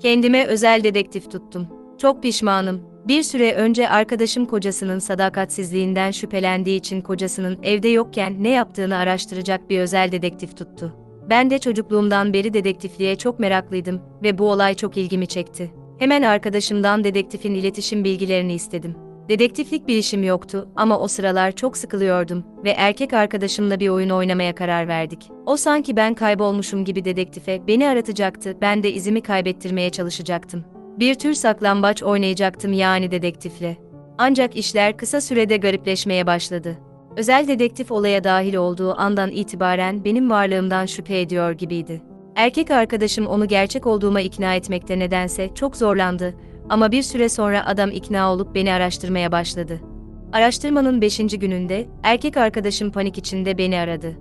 Kendime özel dedektif tuttum. Çok pişmanım. Bir süre önce arkadaşım kocasının sadakatsizliğinden şüphelendiği için kocasının evde yokken ne yaptığını araştıracak bir özel dedektif tuttu. Ben de çocukluğumdan beri dedektifliğe çok meraklıydım ve bu olay çok ilgimi çekti. Hemen arkadaşımdan dedektifin iletişim bilgilerini istedim. Dedektiflik bir işim yoktu ama o sıralar çok sıkılıyordum ve erkek arkadaşımla bir oyun oynamaya karar verdik. O sanki ben kaybolmuşum gibi dedektife beni aratacaktı, ben de izimi kaybettirmeye çalışacaktım. Bir tür saklambaç oynayacaktım yani dedektifle. Ancak işler kısa sürede garipleşmeye başladı. Özel dedektif olaya dahil olduğu andan itibaren benim varlığımdan şüphe ediyor gibiydi. Erkek arkadaşım onu gerçek olduğuma ikna etmekte nedense çok zorlandı ama bir süre sonra adam ikna olup beni araştırmaya başladı. Araştırmanın 5. gününde erkek arkadaşım panik içinde beni aradı.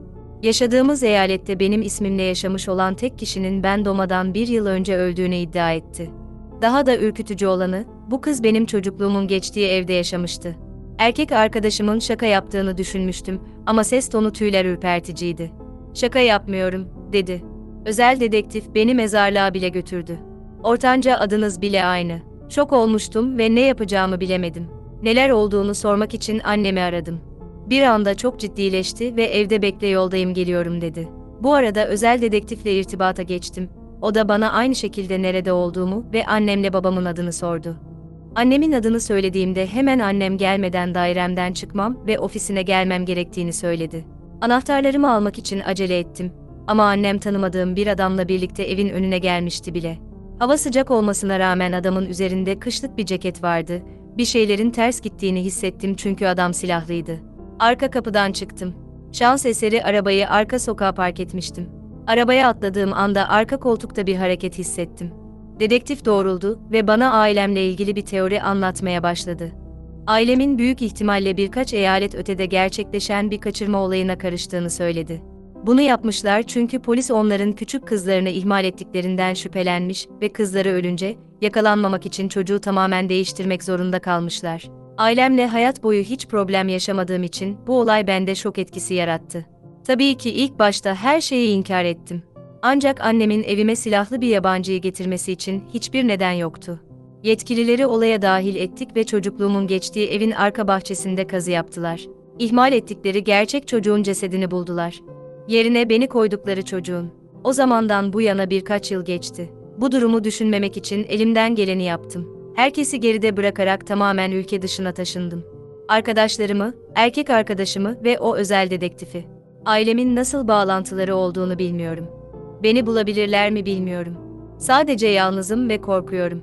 Yaşadığımız eyalette benim ismimle yaşamış olan tek kişinin ben doğmadan bir yıl önce öldüğünü iddia etti. Daha da ürkütücü olanı, bu kız benim çocukluğumun geçtiği evde yaşamıştı. Erkek arkadaşımın şaka yaptığını düşünmüştüm ama ses tonu tüyler ürperticiydi. Şaka yapmıyorum, dedi. Özel dedektif beni mezarlığa bile götürdü. Ortanca adınız bile aynı. Şok olmuştum ve ne yapacağımı bilemedim. Neler olduğunu sormak için annemi aradım. Bir anda çok ciddileşti ve evde bekle yoldayım geliyorum dedi. Bu arada özel dedektifle irtibata geçtim. O da bana aynı şekilde nerede olduğumu ve annemle babamın adını sordu. Annemin adını söylediğimde hemen annem gelmeden dairemden çıkmam ve ofisine gelmem gerektiğini söyledi. Anahtarlarımı almak için acele ettim. Ama annem tanımadığım bir adamla birlikte evin önüne gelmişti bile. Hava sıcak olmasına rağmen adamın üzerinde kışlık bir ceket vardı. Bir şeylerin ters gittiğini hissettim çünkü adam silahlıydı. Arka kapıdan çıktım. Şans eseri arabayı arka sokağa park etmiştim. Arabaya atladığım anda arka koltukta bir hareket hissettim. Dedektif doğruldu ve bana ailemle ilgili bir teori anlatmaya başladı. Ailemin büyük ihtimalle birkaç eyalet ötede gerçekleşen bir kaçırma olayına karıştığını söyledi. Bunu yapmışlar çünkü polis onların küçük kızlarını ihmal ettiklerinden şüphelenmiş ve kızları ölünce yakalanmamak için çocuğu tamamen değiştirmek zorunda kalmışlar. Ailemle hayat boyu hiç problem yaşamadığım için bu olay bende şok etkisi yarattı. Tabii ki ilk başta her şeyi inkar ettim. Ancak annemin evime silahlı bir yabancıyı getirmesi için hiçbir neden yoktu. Yetkilileri olaya dahil ettik ve çocukluğumun geçtiği evin arka bahçesinde kazı yaptılar. İhmal ettikleri gerçek çocuğun cesedini buldular. Yerine beni koydukları çocuğun. O zamandan bu yana birkaç yıl geçti. Bu durumu düşünmemek için elimden geleni yaptım. Herkesi geride bırakarak tamamen ülke dışına taşındım. Arkadaşlarımı, erkek arkadaşımı ve o özel dedektifi. Ailemin nasıl bağlantıları olduğunu bilmiyorum. Beni bulabilirler mi bilmiyorum. Sadece yalnızım ve korkuyorum.